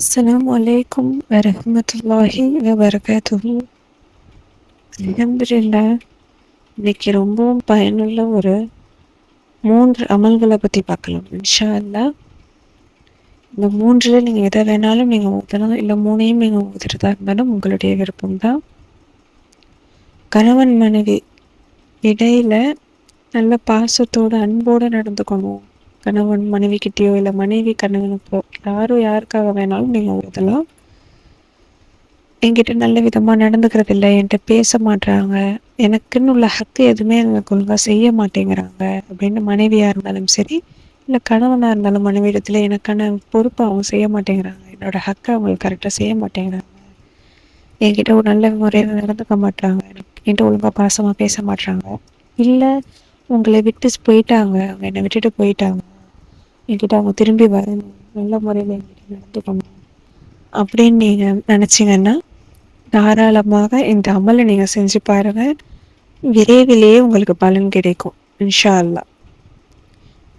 அஸ்ஸலாமு அலைக்கும் வரஹ்மத்துல்லாஹி வபரகாத்துஹு அல்ஹம்துலில்லாஹ் இன்னைக்கு ரொம்பவும் பயனுள்ள ஒரு மூன்று அமல்களை பற்றி பார்க்கலாம். இன்ஷா அல்லா இந்த மூன்றில் நீங்கள் எதை வேணாலும் நீங்கள் ஊற்றலாம் இல்லை மூணையும் நீங்கள் ஊற்றுறதா இருந்தாலும் உங்களுடைய விருப்பம்தான் கணவன் மனைவி இடையில நல்ல பாசத்தோடு அன்போடு நடந்துக்கணும். கணவன் மனைவிக்கிட்டேயோ இல்லை மனைவி கணவனுக்கோ யாரோ யாருக்காக வேணாலும் நீங்கள் ஊற்றலாம் என்கிட்ட நல்ல விதமாக நடந்துக்கிறது இல்லை என்கிட்ட பேச மாட்டாங்க எனக்குன்னு உள்ள ஹக்கு எதுவுமே எனக்கு ஒழுங்காக செய்ய மாட்டேங்கிறாங்க. அப்படின்னு மனைவியாக இருந்தாலும் சரி இல்லை கணவனாக இருந்தாலும் மனைவியிடத்தில் எனக்கான பொறுப்பை அவங்க செய்ய மாட்டேங்கிறாங்க. என்னோட ஹக்கை அவங்களுக்கு கரெக்டாக செய்ய மாட்டேங்கிறாங்க. என்கிட்ட ஒரு நல்ல முறையில் நடந்துக்க மாட்றாங்க. என்கிட்ட ஒழுங்காக பாசமாக பேச மாட்டாங்க இல்லை உங்களை விட்டு போயிட்டாங்க. அவங்க என்னை விட்டுட்டு போயிட்டாங்க. என்கிட்ட அவங்க திரும்பி வரணும் நல்ல முறையில் என்கிட்ட நடத்துக்கணும் அப்படின்னு நீங்கள் நினச்சிங்கன்னா தாராளமாக இந்த அமலை நீங்கள் செஞ்சு பாருங்கள் விரைவிலேயே உங்களுக்கு பலன் கிடைக்கும் இன்ஷா அல்லா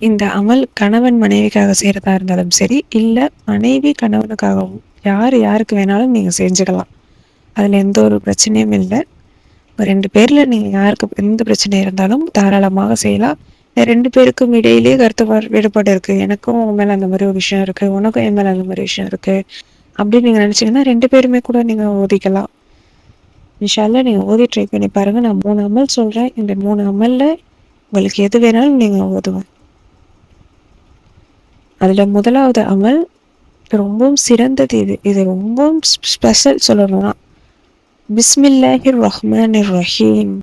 இந்த அமல் கணவன் மனைவிக்காக செய்கிறதா இருந்தாலும் சரி இல்லை மனைவி கணவனுக்காகவும் யார் யாருக்கு வேணாலும் நீங்கள் செஞ்சுக்கலாம். அதில் எந்த ஒரு பிரச்சனையும் இல்லை. ரெண்டு பேரில் நீங்கள் யாருக்கு எந்த பிரச்சனை இருந்தாலும் தாராளமாக செய்யலாம். ரெண்டு பேருக்கும் இடையிலேயே கருத்து வேறுபாடு இருக்குது எனக்கும் உன் மேலே அந்த மாதிரி ஒரு விஷயம் இருக்குது உனக்கும் என் மேலே அந்த மாதிரி விஷயம் இருக்குது அப்படின்னு நீங்கள் நினச்சிங்கன்னா ரெண்டு பேருமே கூட நீங்கள் ஓதிக்கலாம். இன்ஷால்ல நீங்கள் ஓதி ட்ரை பண்ணி பாருங்கள் நான் மூணு அமல் சொல்கிறேன் இந்த மூணு அமல்ல உங்களுக்கு எது வேணாலும் நீங்கள் ஓதுவேன் அதில் முதலாவது அமல் ரொம்பவும் சிறந்தது இது. இது ரொம்பவும் ஸ்பெஷல் சொல்லணும்னா. பிஸ்மில்லாஹிர் ரஹ்மான் ரஹீம்.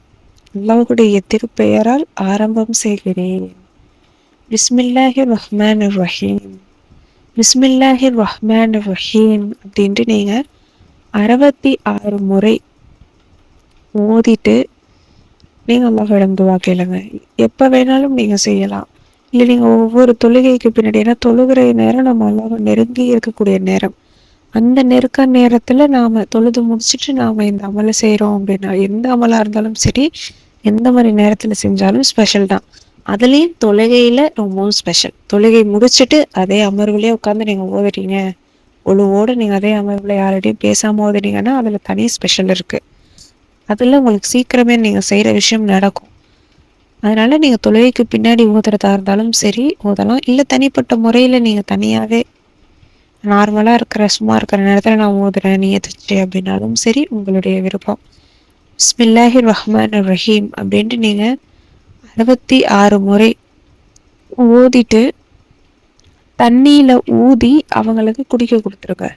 அல்லாஹுடைய திருப்பெயரால் ஆரம்பம் செய்கிறேன். பிஸ்மில்லாஹி ரஹ்மான் ரஹீம் பிஸ்மில்லாஹி ரஹ்மான் ரஹீம் அப்படின்ட்டு நீங்கள் அறுபத்தி ஆறு முறை ஓதிட்டு நீங்கள் அல்லாஹிடம் துவா கேளுங்க. எப்போ வேணாலும் நீங்கள் செய்யலாம். இல்லை நீங்கள் ஒவ்வொரு தொழுகைக்கு பின்னாடி ஏன்னா தொழுகிற நேரம் நம்ம அல்லாஹ் நெருங்கி இருக்கக்கூடிய நேரம். அந்த நெருக்க நேரத்தில் நாம் தொழுது முடிச்சுட்டு நாம் இந்த அமலை செய்கிறோம் அப்படின்னா எந்த அமலாக இருந்தாலும் சரி எந்த மாதிரி நேரத்தில் செஞ்சாலும் ஸ்பெஷல் தான். அதுலேயும் தொழுகையில் ரொம்பவும் ஸ்பெஷல் தொழுகை முடிச்சுட்டு அதே அமர்வுலேயே உட்காந்து நீங்கள் ஓதுறீங்க. ஒழுவோடு நீங்கள் அதே அமர்வில் யார்கிட்டையும் பேசாமல் ஓதுறீங்கன்னா அதில் தனி ஸ்பெஷல் இருக்குது அதில் உங்களுக்கு சீக்கிரமே நீங்கள் செய்கிற விஷயம் நடக்கும். அதனால் நீங்கள் தொழுகைக்கு பின்னாடி ஊதுறதா இருந்தாலும் சரி ஓதலாம். இல்லை தனிப்பட்ட முறையில் நீங்கள் தனியாகவே நார்மலாக இருக்கிற சும்மா இருக்கிற நேரத்தில் நான் ஓதுறேன் நீ எதிர்ச்சி அப்படின்னாலும் சரி உங்களுடைய விருப்பம். ஸ்மில்லாஹி ரஹ்மான் ரஹீம் அப்படின்ட்டு நீங்கள் அறுபத்தி ஆறு முறை ஊதிட்டு தண்ணியில் ஊதி அவங்களுக்கு குடிக்க கொடுத்துருங்க.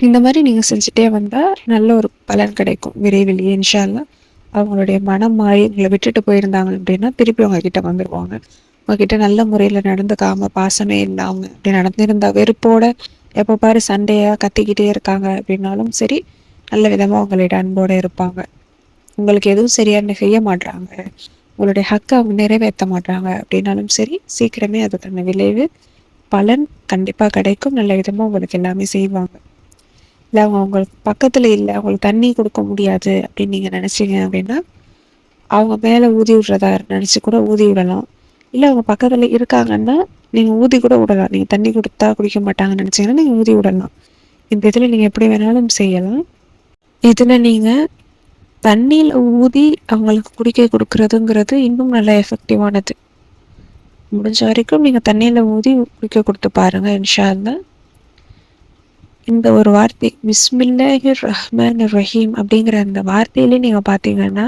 இந்த மாதிரி நீங்கள் செஞ்சுட்டே வந்தால் நல்ல ஒரு பலன் கிடைக்கும். விரைவிலேயே இன்ஷால்லாம் அவங்களுடைய மனம் மாறி உங்களை விட்டுட்டு போயிருந்தாங்க அப்படின்னா திருப்பி உங்ககிட்ட வந்துடுவாங்க உங்ககிட்ட நல்ல முறையில் நடந்துக்காம பாசமே இல்லாமல் அப்படி நடந்திருந்தா வெறுப்போட எப்போ பாரு சண்டையாக கத்திக்கிட்டே இருக்காங்க அப்படின்னாலும் சரி நல்ல விதமாக உங்களிட அன்போடு இருப்பாங்க. உங்களுக்கு எதுவும் சரியாக செய்ய மாட்டாங்க உங்களுடைய ஹக்கை அவங்க நிறைவேற்ற மாட்டாங்க அப்படின்னாலும் சரி சீக்கிரமே அதுக்கான விளைவு. பலன் கண்டிப்பாக கிடைக்கும். நல்ல விதமாக உங்களுக்கு எல்லாமே செய்வாங்க. இல்லை அவங்க உங்களுக்கு பக்கத்தில் இல்லை அவங்களுக்கு தண்ணி கொடுக்க முடியாது அப்படின்னு நீங்கள் நினச்சிங்க அப்படின்னா அவங்க மேலே ஊதி விட்றதா நினச்சி கூட ஊதி விடலாம். இல்லை அவங்க பக்கத்தில் இருக்காங்கன்னா நீங்கள் ஊதி கூட விடலாம். நீங்கள் தண்ணி கொடுத்தா குடிக்க மாட்டாங்கன்னு நினச்சிங்கன்னா நீங்கள் ஊதி விடலாம். இந்த இதில் நீங்கள் எப்படி வேணாலும் செய்யலாம். இதில் நீங்கள் தண்ணியில் ஊதி அவங்களுக்கு குடிக்க கொடுக்குறதுங்கிறது இன்னும் நல்ல எஃபெக்டிவானது முடிஞ்ச வரைக்கும் நீங்கள் தண்ணியில் ஊதி குடிக்க கொடுத்து பாருங்கள் இன்ஷால்ல இந்த ஒரு வார்த்தை பிஸ்மில்லாஹிர் ரஹ்மான் ரஹீம் அப்படிங்கிற அந்த வார்த்தையிலே நீங்கள் பார்த்தீங்கன்னா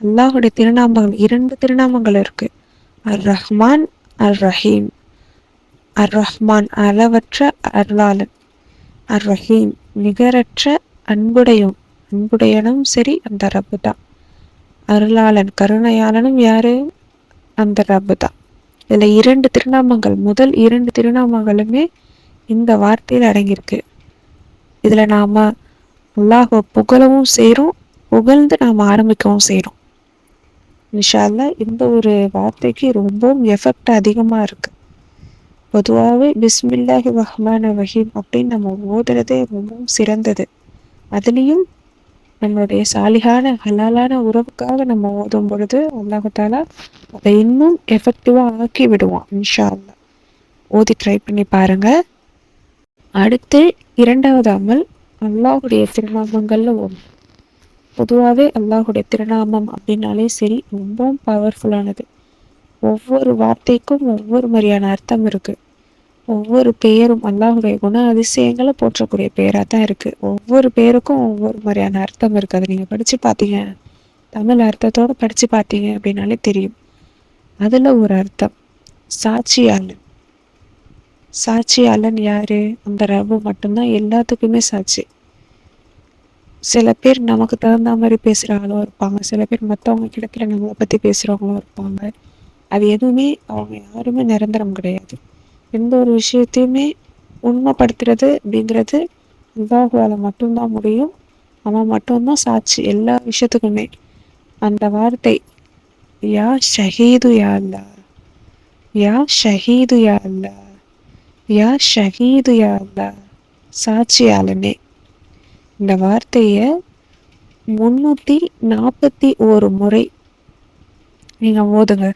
அல்லாஹுடைய திருநாமங்கள் இரண்டு திருநாமங்கள் இருக்குது அர் ரஹ்மான் அர் ரஹீம் அர் ரஹ்மான் அளவற்ற அருளாளன். அர் ரஹீம் நிகரற்ற அன்புடையும். அன்புடையனும் சரி அந்த ரப்பு தான் அருளாளன் கருணையாளனும் யாரு? அந்த ரப்பு தான் இதில் இரண்டு திருநாமங்கள் முதல் இரண்டு திருநாமங்களுமே இந்த வார்த்தையில் அடங்கியிருக்கு. இதில் நாம் அல்லாஹை புகழவும் செய்கிறோம் புகழ்ந்து நாம் ஆரம்பிக்கவும் செய்கிறோம் இன்ஷால்ல இந்த ஒரு வார்த்தைக்கு ரொம்பவும் எஃபெக்ட் அதிகமாக இருக்குது பொதுவாகவே பிஸ்மில்லாஹி ரஹ்மான் ரஹீம் அப்படின்னு நம்ம ஓதுறதே ரொம்பவும் சிறந்தது. அதுலேயும் நம்மளுடைய சாலிகான ஹலாலான உறவுக்காக நம்ம ஓதும் பொழுது அல்லாஹாலா அதை இன்னும் எஃபெக்டிவாக ஆக்கி விடுவான் இன்ஷா அல்லா ஓதி ட்ரை பண்ணி பாருங்கள் அடுத்து இரண்டாவது அமல் அல்லாஹுடைய திருநாமங்கள்ல ஒன்று பொதுவாகவே அல்லாஹுடைய திருநாமம் அப்படின்னாலே சரி ரொம்பவும் பவர்ஃபுல்லானது ஒவ்வொரு வார்த்தைக்கும் ஒவ்வொரு மாதிரியான அர்த்தம் இருக்குது ஒவ்வொரு பெயரும் அல்லாஹுடைய குண அதிசயங்களை போற்றக்கூடிய பெயராக தான் இருக்கு. ஒவ்வொரு பேருக்கும் ஒவ்வொரு மாதிரியான அர்த்தம் இருக்குது அதை நீங்கள் படித்து பார்த்தீங்க. தமிழ் அர்த்தத்தோடு படித்து பார்த்தீங்க அப்படின்னாலே தெரியும். அதில் ஒரு அர்த்தம். சாட்சியாளன். சாட்சியாளன் யாரு? அந்த ரவு மட்டும்தான் எல்லாத்துக்குமே சாட்சி. சில பேர் நமக்கு தகுந்த மாதிரி பேசுகிறாங்களும் இருப்பாங்க. சில பேர் மற்றவங்க கிடைக்கிற நம்மளை பற்றி பேசுகிறவங்களும் இருப்பாங்க. அது எதுவுமே அவங்க யாருமே நிரந்தரம் கிடையாது. எந்த ஒரு விஷயத்தையுமே உண்மைப்படுத்துறது அப்படிங்கிறது அல்லாஹுவால் மட்டும்தான் முடியும். அவன் மட்டும்தான் சாட்சி. எல்லா விஷயத்துக்குமே. அந்த வார்த்தை யா ஷஹீது யா அல்லா யா ஷஹீது யா அல்லா யா ஷஹீது யா அல்லா சாட்சியாளனே இந்த வார்த்தையை முன்னூற்றி நாற்பத்தி ஒரு முறை நீங்கள் ஓதுங்க.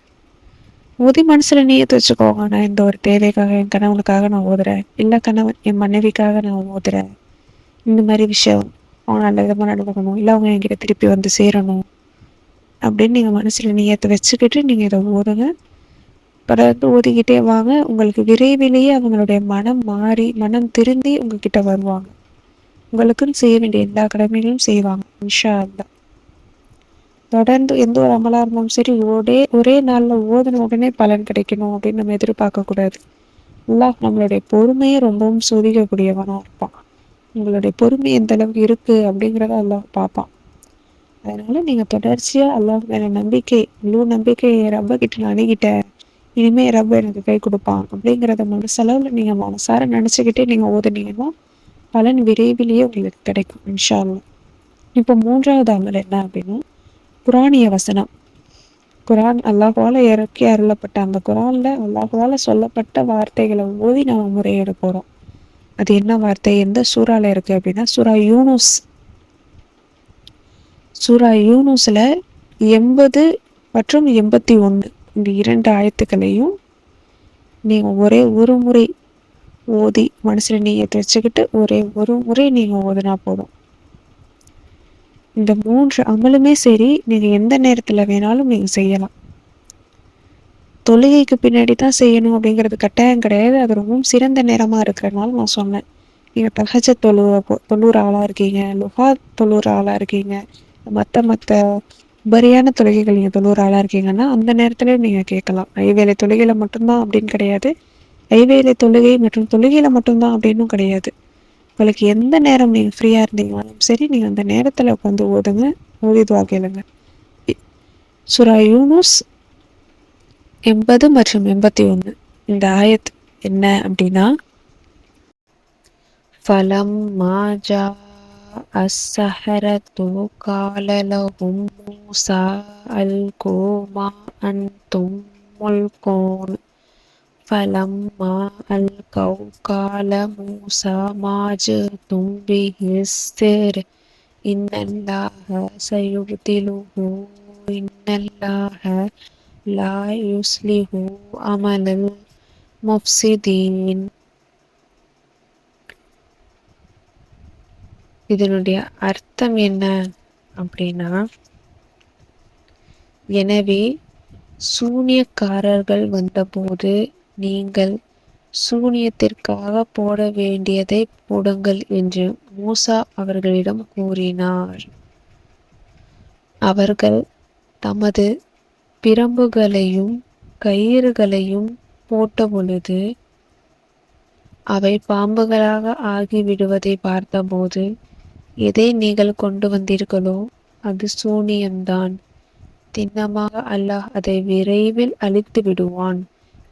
ஊதி மனசில் நீயத்து வச்சுக்கோங்க. நான் இந்த ஒரு தேவைக்காக என் கணவனுக்காக நான் ஓதுறேன் இல்லை கணவன் என் மனைவிக்காக நான் ஓதுறேன் இந்த மாதிரி விஷயம் அவங்க நல்ல விதமாக நடந்துக்கணும். இல்லை அவங்க என்கிட்ட திருப்பி வந்து சேரணும். அப்படின்னு நீங்கள் மனசில் நீயத்தை வச்சுக்கிட்டு நீங்கள் இதை ஓதுங்க தொடர்ந்து ஓதிக்கிட்டே வாங்க. உங்களுக்கு விரைவிலேயே அவங்களுடைய மனம் மாறி மனம் திருந்தி உங்ககிட்ட வருவாங்க. உங்களுக்குன்னு செய்ய வேண்டிய எல்லா கடமைகளும் செய்வாங்க. இன்ஷா அல்லா தொடர்ந்து எந்த ஒரு அமலாக இருந்தாலும் சரி ஒரே ஒரே நாளில் ஓதின உடனே பலன் கிடைக்கணும் அப்படின்னு நம்ம எதிர்பார்க்கக்கூடாது அல்லாஹ் நம்மளுடைய பொறுமையை ரொம்பவும் சோதிக்கக்கூடியவனாக இருப்பான். உங்களுடைய பொறுமை எந்த அளவுக்கு இருக்குது அப்படிங்கிறத அல்லாஹ் பார்ப்பான். அதனால் நீங்கள் தொடர்ச்சியாக அல்லாஹ் மேலே நம்பிக்கை முழு நம்பிக்கை ரப்ப கிட்ட நான் அணுகிட்டேன் இனிமே ரப்ப எனக்கு கை கொடுப்பான் அப்படிங்கிறத மனசளவில் நீங்கள் மனசார நினச்சிக்கிட்டே நீங்கள் ஓதுனீங்கன்னா பலன் விரைவிலேயே உங்களுக்கு கிடைக்கும் இன்ஷா இப்போ மூன்றாவது அமல் என்ன அப்படின்னா குரானிய வசனம். குரான் அல்லாஹால இறக்கி அருளப்பட்ட அந்த குரானில் அல்லாஹால சொல்லப்பட்ட வார்த்தைகளை ஓதி நம்ம முறையிட போகிறோம் அது என்ன வார்த்தை? எந்த சூறால இருக்கு அப்படின்னா சூரா யூனூஸ். சூரா யூனூஸில் எண்பது மற்றும் எண்பத்தி ஒன்று இந்த இரண்டு ஆயத்துக்களையும் நீங்கள் ஒரே ஒரு முறை ஓதி மனசில் நீயத்தை வச்சுக்கிட்டு ஒரே ஒரு முறை நீங்கள் ஓதுனா போதும். இந்த மூன்று அமலுமே சரி நீங்கள் எந்த நேரத்தில் வேணாலும் நீங்கள் செய்யலாம். தொழுகைக்கு பின்னாடி தான் செய்யணும் அப்படிங்கிறது கட்டாயம் கிடையாது. அது ரொம்பவும் சிறந்த நேரமாக இருக்கிறனால நான் சொன்னேன். நீங்கள் தகஜ தொழு தொண்ணூறு ஆளாக இருக்கீங்க லுஹா தொண்ணூறு ஆளாக இருக்கீங்க மற்ற மற்ற உபரியான தொழுகைகள் நீங்கள் தொண்ணூறு ஆளாக இருக்கீங்கன்னா அந்த நேரத்துலேயும் நீங்கள் கேட்கலாம். ஐவேலை தொழுகையில் மட்டும்தான் அப்படின்னு கிடையாது. ஐவேலை தொழுகை மற்றும் தொழுகையில் மட்டும்தான் அப்படின்னும் கிடையாது. உங்களுக்கு எந்த நேரம் நீங்கள் ஃப்ரீயாக இருந்தீங்கனாலும் சரி நீங்கள் அந்த நேரத்தில் உட்காந்து ஓதுங்க ஓதிதுவா கேளுங்க. சுரா யூனூஸ் எண்பது மற்றும் எண்பத்தி ஒன்று இந்த ஆயத் என்ன அப்படின்னா ஃபலம் மாஜா அஸ்ஸஹரத்து காலலஹும் மூசா அல் கோமா அன் தும் முல்கோன். فلما ألقوا قال موسى ما جئتم به السر إن الله سيبطله إن الله لا يصلح عمل المفسدين இதனுடைய அர்த்தம் என்ன அப்படின்னா எனவே சூனியக்காரர்கள் வந்தபோது நீங்கள் சூனியத்திற்காக போட வேண்டியதை போடுங்கள் என்று மூசா அவர்களிடம் கூறினார். அவர்கள் தமது பிரம்புகளையும் கயிறுகளையும் போட்டபொழுது அவை பாம்புகளாக ஆகிவிடுவதை பார்த்தபோது எதை நீங்கள் கொண்டு வந்தீர்களோ அது சூனியம்தான். திண்ணமாக அல்லாஹ் அதை விரைவில் அழித்து விடுவான்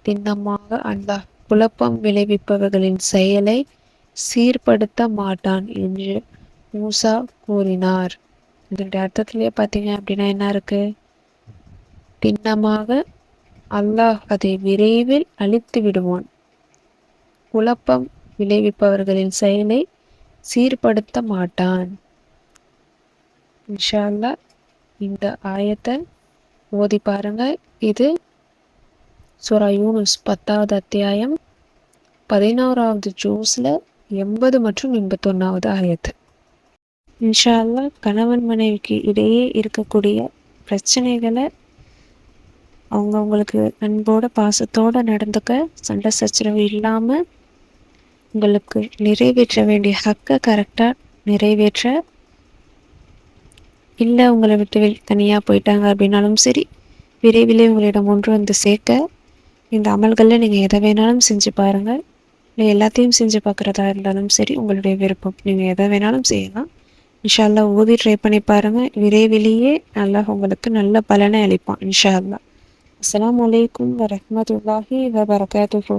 சின்னமாக அல்லாஹ் குழப்பம் விளைவிப்பவர்களின் செயலை சீர்படுத்த மாட்டான் என்று மூசா கூறினார். இதனுடைய அர்த்தத்திலேயே பார்த்தீங்க அப்படின்னா என்ன இருக்கு? திண்ணமாக அல்லாஹ் அதை விரைவில் அழித்து விடுவான். குழப்பம் விளைவிப்பவர்களின் செயலை சீர்படுத்த மாட்டான். இன்ஷால்லா இந்த ஆயத்தை ஓதி பாருங்க. இது சூரா யூனுஸ் பத்தாவது அத்தியாயம் பதினோராவது ஜூஸ்ல எண்பது மற்றும் எண்பத்தொன்னாவது ஆயத்து. இன்ஷா அல்லா கணவன் மனைவிக்கு இடையே இருக்கக்கூடிய பிரச்சனைகளை அவங்க அவங்களுக்கு அன்போட பாசத்தோட நடந்துக்க சண்டை சச்சரவு இல்லாமல் உங்களுக்கு நிறைவேற்ற வேண்டிய ஹக்கை கரெக்டாக நிறைவேற்ற இல்லை உங்களை விட்டு தனியாக போயிட்டாங்க அப்படின்னாலும் சரி விரைவிலே உங்களிடம் ஒன்று வந்து சேர்க்க இந்த அமல்களில் நீங்கள் எதை வேணாலும் செஞ்சு பாருங்கள். இல்லை எல்லாத்தையும் செஞ்சு பார்க்குறதா இருந்தாலும் சரி உங்களுடைய விருப்பம். நீங்கள் எதை வேணாலும் செய்யலாம். இன்ஷால்லா ஓதி ட்ரை பண்ணி பாருங்கள் விரைவிலேயே நல்லா உங்களுக்கு நல்ல பலனை அளிப்பான் இன்ஷா அல்லா அஸ்லாம் வலைக்கம் வரமத்துல்லாஹி வபரகாத்துஹூ.